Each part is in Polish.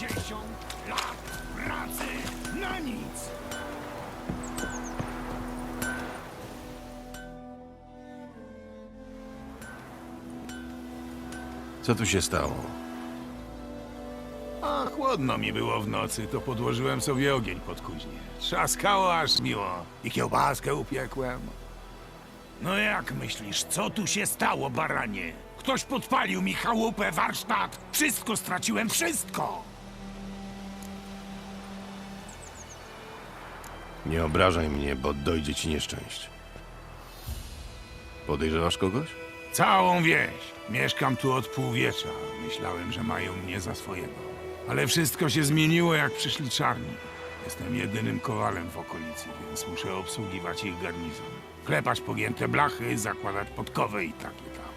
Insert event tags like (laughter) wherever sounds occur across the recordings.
Pięćdziesiąt lat pracy na nic! Co tu się stało? A chłodno mi było w nocy, to podłożyłem sobie ogień pod kuźnię. Trzaskało aż miło i kiełbaskę upiekłem. No jak myślisz, co tu się stało, baranie? Ktoś podpalił mi chałupę, warsztat. Wszystko straciłem, wszystko! Nie obrażaj mnie, bo dojdzie ci nieszczęście. Podejrzewasz kogoś? Całą wieś. Mieszkam tu od półwiecza. Myślałem, że mają mnie za swojego. Ale wszystko się zmieniło, jak przyszli czarni. Jestem jedynym kowalem w okolicy, więc muszę obsługiwać ich garnizon. Klepać pogięte blachy, zakładać podkowy i takie tam.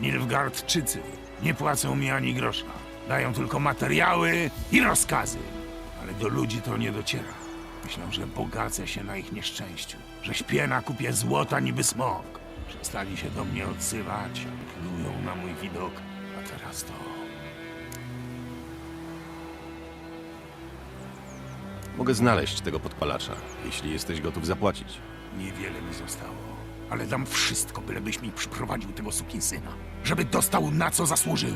Nilfgaardczycy nie płacą mi ani grosza. Dają tylko materiały i rozkazy. Ale do ludzi to nie dociera. Myślą, że bogacę się na ich nieszczęściu. Że śpię na kupie złota niby smok. Przestali się do mnie odzywać, plują na mój widok. A teraz to... Mogę znaleźć tego podpalacza, jeśli jesteś gotów zapłacić. Niewiele mi zostało. Ale dam wszystko, bylebyś mi przyprowadził tego sukinsyna. Żeby dostał na co zasłużył.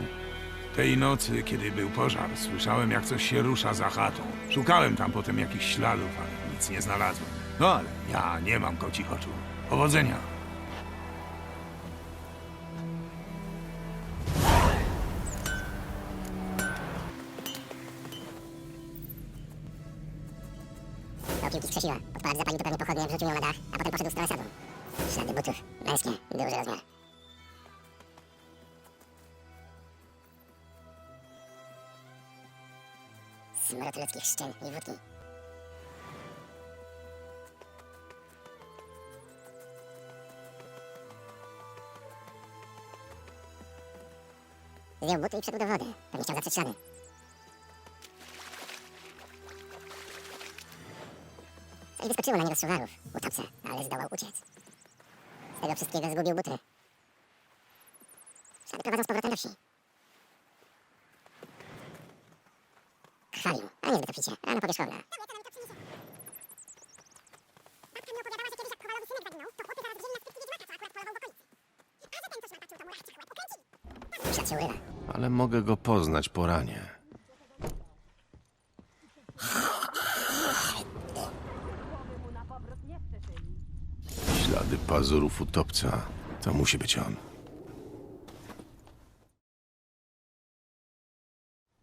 Tej nocy, kiedy był pożar, słyszałem jak coś się rusza za chatą. Szukałem tam potem jakichś śladów, ale nic nie znalazłem. No ale ja nie mam kocich oczu. Powodzenia. Do piłki skrzesiła. Odpalacz zapalił to pewnie pochodnie, wrzucił ją na dach, a potem poszedł z toresadą. Ślady butów. Męskie. Duży rozmiar. Smrot ludzkich szczeń i wódki. Zdjął buty i wszedł do wody. Pewnie chciał zatrzeć ślady. Coś wyskoczyło na niego z szuwarów, utapce, ale zdołał uciec. Z tego wszystkiego zgubił buty. Ślady prowadzą z powrotem do wsi. Chwalił, a. Ślad się urywa. Ale mogę go poznać po ranie. Ślady pazurów utopca. To musi być on.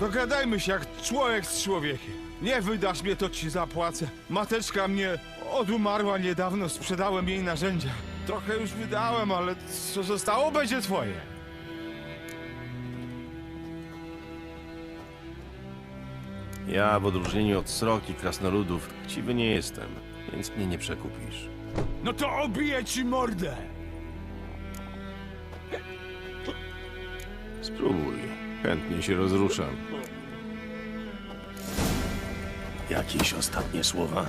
dogadajmy się jak człowiek z człowiekiem. Nie wydasz mnie, to ci zapłacę. Mateczka mnie odumarła niedawno, sprzedałem jej narzędzia. Trochę już wydałem, ale co zostało będzie twoje. Ja, w odróżnieniu od sroki krasnoludów, chciwy nie jestem, więc mnie nie przekupisz. No to obiję ci mordę! Spróbuj. Chętnie się rozruszam. Jakieś ostatnie słowa?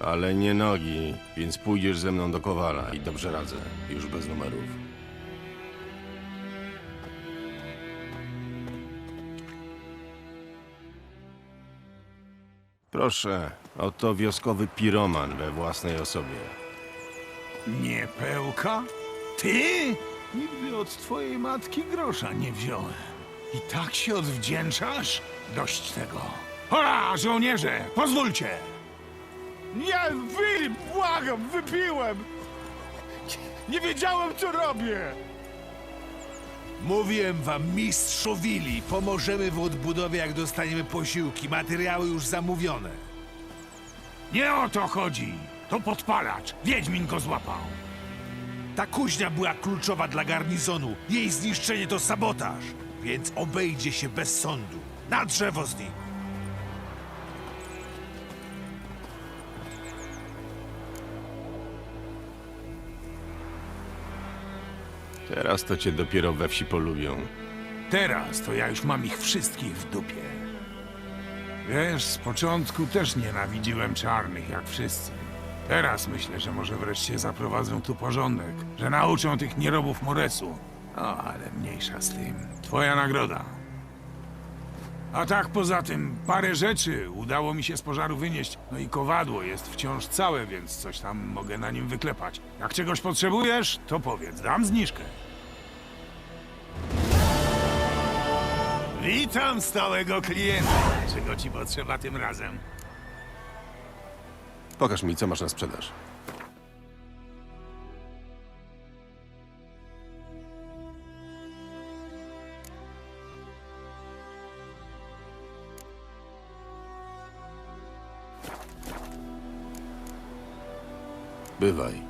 Ale nie nogi, więc pójdziesz ze mną do Kowala i dobrze radzę, już bez numerów. Proszę, oto wioskowy piroman we własnej osobie. Nie pełka? Ty? Nigdy od twojej matki grosza nie wziąłem. I tak się odwdzięczasz? Dość tego. Hola, żołnierze, pozwólcie! Nie, Filip, błagam, wypiłem! Nie wiedziałem, co robię! Mówiłem wam, mistrzu Willi, pomożemy w odbudowie, jak dostaniemy posiłki. Materiały już zamówione. Nie o to chodzi. To podpalacz. Wiedźmin go złapał. Ta kuźnia była kluczowa dla garnizonu. Jej zniszczenie to sabotaż. Więc obejdzie się bez sądu. Na drzewo z nim. Teraz to cię dopiero we wsi polubią. Teraz to ja już mam ich wszystkich w dupie. Wiesz, z początku też nienawidziłem czarnych, jak wszyscy. Teraz myślę, że może wreszcie zaprowadzą tu porządek, że nauczą tych nierobów Moresu. No, ale mniejsza z tym. Twoja nagroda. A tak poza tym, parę rzeczy udało mi się z pożaru wynieść. No i kowadło jest wciąż całe, więc coś tam mogę na nim wyklepać. Jak czegoś potrzebujesz, to powiedz, dam zniżkę. Witam stałego klienta. Czego ci potrzeba tym razem? Pokaż mi, co masz na sprzedaż. Bywaj.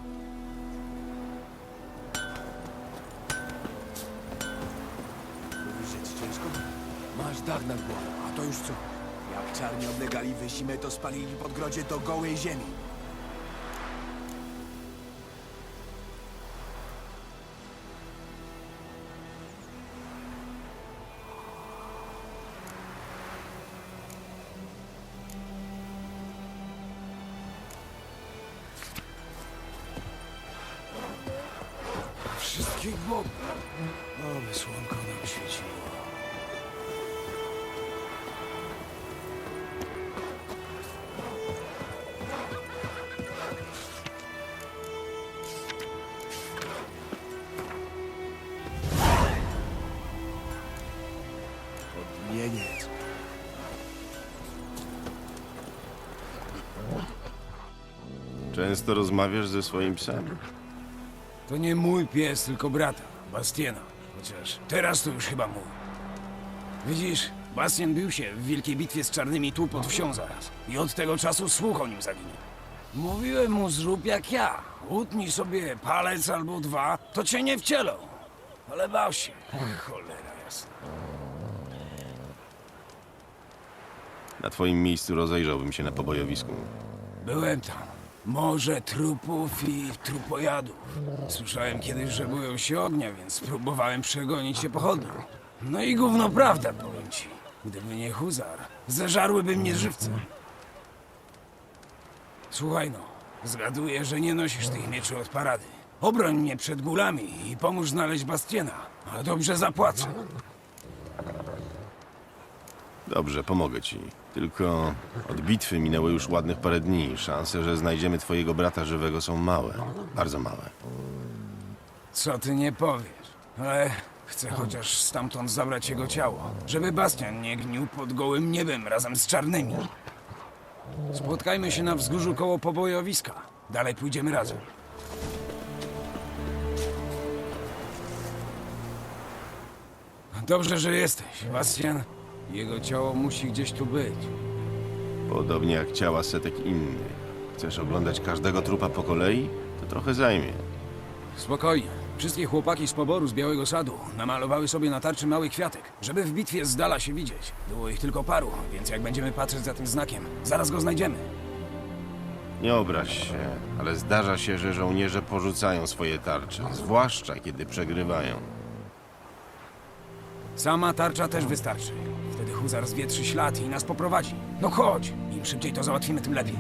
Ci ciężko? Masz dach nad głową, a to już co? Jak czarni oblegali wysimę, to spalili podgrodzie do gołej ziemi. Często rozmawiasz ze swoim psem? To nie mój pies, tylko brata, Bastiena. Chociaż teraz to już chyba mój. Widzisz, Bastien bił się w wielkiej bitwie z czarnymi tu pod wsią zaraz. I od tego czasu słuch o nim zaginął. Mówiłem mu zrób jak ja. Utnij sobie palec albo dwa, to cię nie wcielą. Ale bał się. Cholera jasna. Na twoim miejscu rozejrzałbym się na pobojowisku. Byłem tam. Morze trupów i trupojadów. Słyszałem kiedyś, że boją się ognia, więc spróbowałem przegonić się pochodnią. No i gówno prawda, powiem ci. Gdyby nie huzar, zeżarłyby mnie żywcem. Słuchaj no, zgaduję, że nie nosisz tych mieczy od parady. Obroń mnie przed gulami i pomóż znaleźć Bastiena. A dobrze zapłacę. Dobrze, pomogę ci. Tylko od bitwy minęło już ładnych parę dni. Szanse, że znajdziemy twojego brata żywego są małe. Bardzo małe. Co ty nie powiesz, ale chcę chociaż stamtąd zabrać jego ciało, żeby Bastian nie gnił pod gołym niebem razem z czarnymi. Spotkajmy się na wzgórzu koło pobojowiska. Dalej pójdziemy razem. Dobrze, że jesteś, Bastian. Jego ciało musi gdzieś tu być. Podobnie jak ciała setek innych. Chcesz oglądać każdego trupa po kolei? To trochę zajmie. Spokojnie. Wszystkie chłopaki z poboru z Białego Sadu namalowały sobie na tarczy mały kwiatek, żeby w bitwie z dala się widzieć. Było ich tylko paru, więc jak będziemy patrzeć za tym znakiem, zaraz go znajdziemy. Nie obraź się, ale zdarza się, że żołnierze porzucają swoje tarcze, zwłaszcza kiedy przegrywają. Sama tarcza też wystarczy. Wtedy huzar zwietrzy ślad i nas poprowadzi. No chodź, im szybciej to załatwimy, tym lepiej.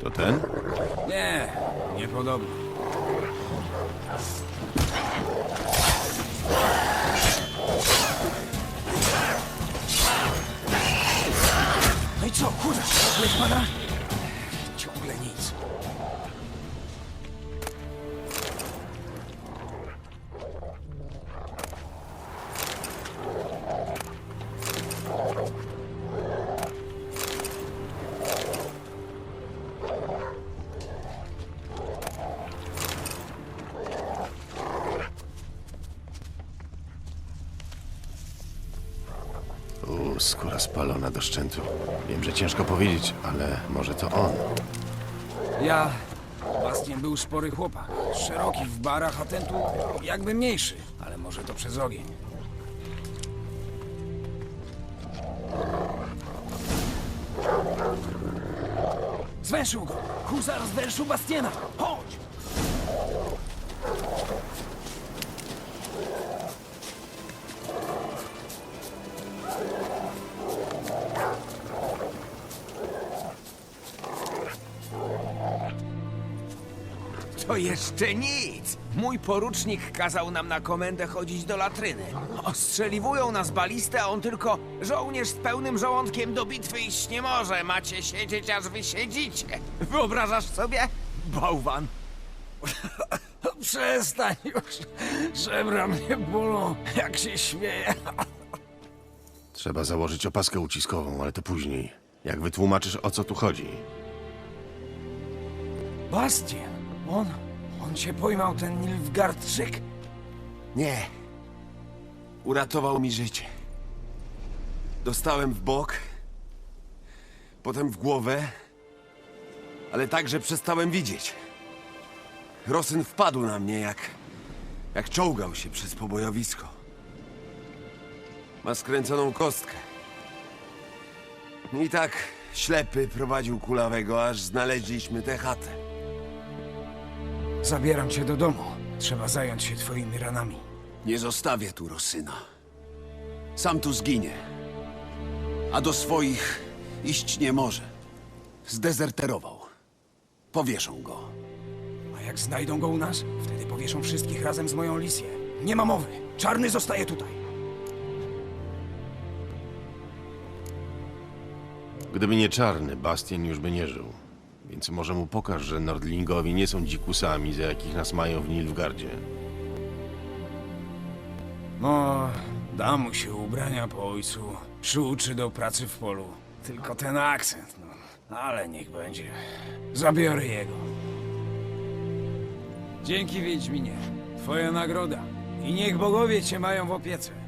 To ten? Nie, niepodobny. No i co, kurwa? Leś pana? Skóra spalona do szczętu. Wiem, że ciężko powiedzieć, ale może to on. Ja... Bastien był spory chłopak. Szeroki w barach, a ten tu jakby mniejszy. Ale może to przez ogień. Zwęszył go! Huzar zwęszył Bastiena! Chodź! To jeszcze nic! Mój porucznik kazał nam na komendę chodzić do latryny. Ostrzeliwują nas balistę, a on tylko żołnierz z pełnym żołądkiem do bitwy iść nie może. Macie siedzieć, aż wy siedzicie. Wyobrażasz sobie? Bałwan. (laughs) Przestań już! Żebra mnie bolą, jak się śmieję. Trzeba założyć opaskę uciskową, ale to później. Jak wytłumaczysz, o co tu chodzi? Bastien! On... on cię pojmał, ten Nilfgaardczyk? Nie. Uratował mi życie. Dostałem w bok, potem w głowę, ale także przestałem widzieć. Rosyn wpadł na mnie jak. jak czołgał się przez pobojowisko. Ma skręconą kostkę. I tak ślepy prowadził kulawego, aż znaleźliśmy tę chatę. Zabieram cię do domu. Trzeba zająć się twoimi ranami. Nie zostawię tu Rosyna. Sam tu zginie. A do swoich iść nie może. Zdezerterował. Powieszą go. A jak znajdą go u nas, wtedy powieszą wszystkich razem z moją Lisję. Nie ma mowy. Czarny zostaje tutaj. Gdyby nie czarny, Bastien już by nie żył. Więc może mu pokaż, że Nordlingowi nie są dzikusami, za jakich nas mają w Nilfgardzie. No, da mu się ubrania po ojcu. Przyuczy do pracy w polu. Tylko ten akcent, no. Ale niech będzie. Zabiorę jego. Dzięki, Wiedźminie. Twoja nagroda. I niech bogowie cię mają w opiece.